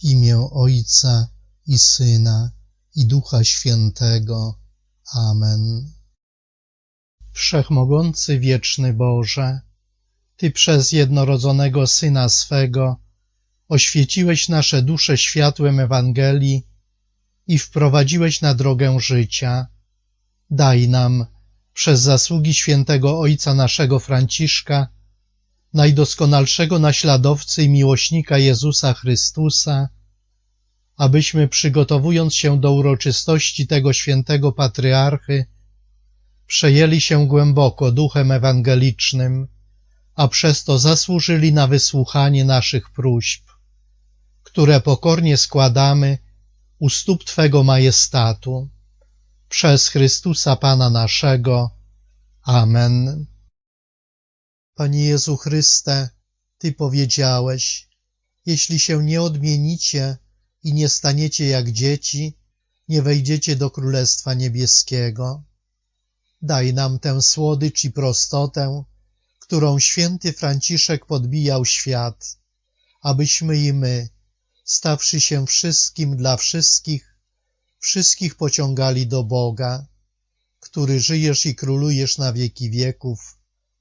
W imię Ojca i Syna i Ducha Świętego. Amen. Wszechmogący wieczny Boże, Ty przez jednorodzonego Syna swego oświeciłeś nasze dusze światłem Ewangelii i wprowadziłeś na drogę życia. Daj nam, przez zasługi świętego Ojca naszego Franciszka, najdoskonalszego naśladowcy i miłośnika Jezusa Chrystusa, abyśmy przygotowując się do uroczystości tego świętego patriarchy, przejęli się głęboko duchem ewangelicznym, a przez to zasłużyli na wysłuchanie naszych próśb, które pokornie składamy u stóp Twego majestatu. Przez Chrystusa Pana naszego. Amen. Panie Jezu Chryste, Ty powiedziałeś, jeśli się nie odmienicie i nie staniecie jak dzieci, nie wejdziecie do Królestwa Niebieskiego. Daj nam tę słodycz i prostotę, którą święty Franciszek podbijał świat, abyśmy i my, stawszy się wszystkim dla wszystkich, wszystkich pociągali do Boga, który żyjesz i królujesz na wieki wieków.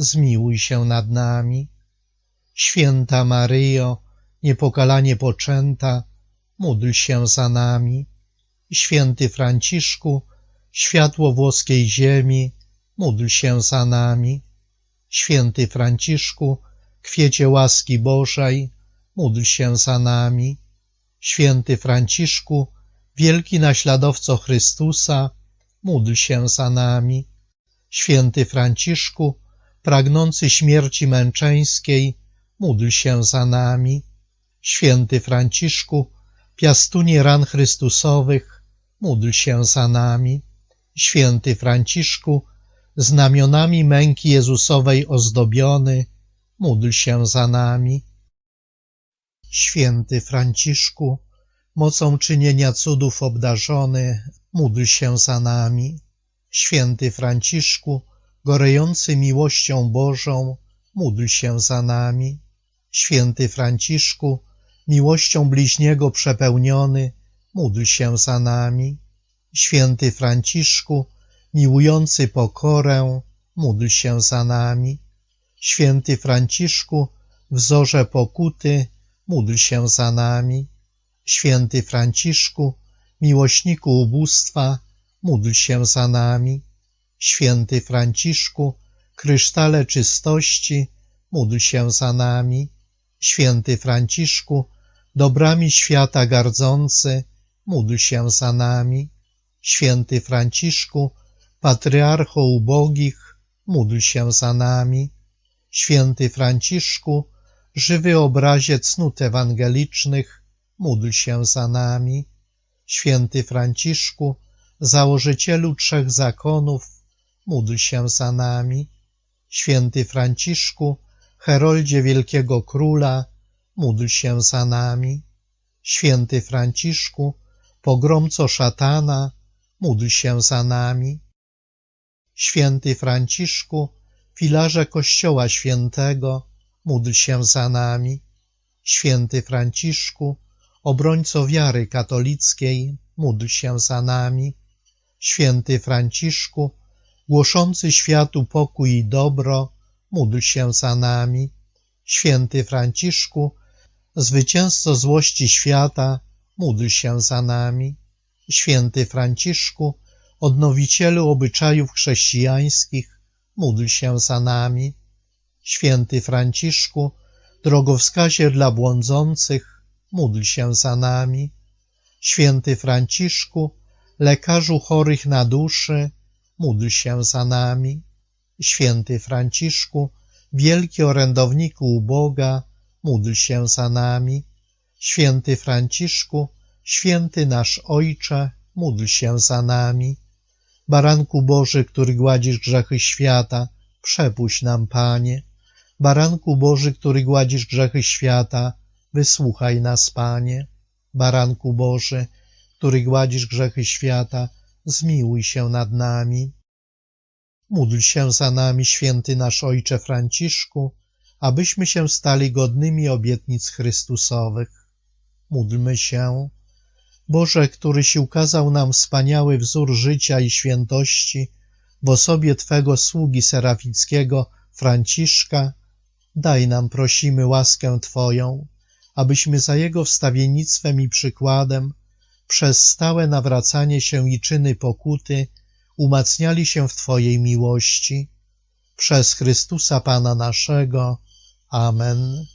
zmiłuj się nad nami. Święta Maryjo, niepokalanie poczęta, módl się za nami. Święty Franciszku, światło włoskiej ziemi, módl się za nami. Święty Franciszku, kwiecie łaski Bożej, módl się za nami. Święty Franciszku, wielki naśladowco Chrystusa, módl się za nami. Święty Franciszku, pragnący śmierci męczeńskiej, módl się za nami. Święty Franciszku, piastunie ran Chrystusowych, módl się za nami. Święty Franciszku, znamionami męki Jezusowej ozdobiony, módl się za nami. Święty Franciszku, mocą czynienia cudów obdarzony, módl się za nami. Święty Franciszku, gorejący miłością Bożą, módl się za nami. Święty Franciszku, miłością bliźniego przepełniony, módl się za nami. Święty Franciszku, miłujący pokorę, módl się za nami. Święty Franciszku, wzorze pokuty, módl się za nami. Święty Franciszku, miłośniku ubóstwa, módl się za nami. Święty Franciszku, krysztale czystości, módl się za nami. Święty Franciszku, dobrami świata gardzący, módl się za nami. Święty Franciszku, patriarcho ubogich, módl się za nami. Święty Franciszku, żywy obrazie cnót ewangelicznych, módl się za nami. Święty Franciszku, założycielu trzech zakonów, módl się za nami. Święty Franciszku, heroldzie wielkiego króla, módl się za nami. Święty Franciszku, pogromco szatana, módl się za nami. Święty Franciszku, filarze Kościoła Świętego, módl się za nami. Święty Franciszku, obrońco wiary katolickiej, módl się za nami. Święty Franciszku, głoszący światu pokój i dobro, módl się za nami. Święty Franciszku, zwycięzco złości świata, módl się za nami. Święty Franciszku, odnowicielu obyczajów chrześcijańskich, módl się za nami. Święty Franciszku, drogowskazie dla błądzących, módl się za nami. Święty Franciszku, lekarzu chorych na duszy, módl się za nami. Święty Franciszku, wielki orędowniku u Boga, módl się za nami. Święty Franciszku, święty nasz Ojcze, módl się za nami. Baranku Boży, który gładzisz grzechy świata, przepuść nam, Panie. Baranku Boży, który gładzisz grzechy świata, wysłuchaj nas, Panie. Baranku Boży, który gładzisz grzechy świata, zmiłuj się nad nami. Módl się za nami, święty nasz Ojcze Franciszku, abyśmy się stali godnymi obietnic Chrystusowych. Módlmy się. Boże, któryś ukazał nam wspaniały wzór życia i świętości w osobie Twego sługi serafickiego Franciszka, daj nam, prosimy, łaskę Twoją, abyśmy za jego wstawiennictwem i przykładem przez stałe nawracanie się i czyny pokuty umacniali się w Twojej miłości. Przez Chrystusa Pana naszego. Amen.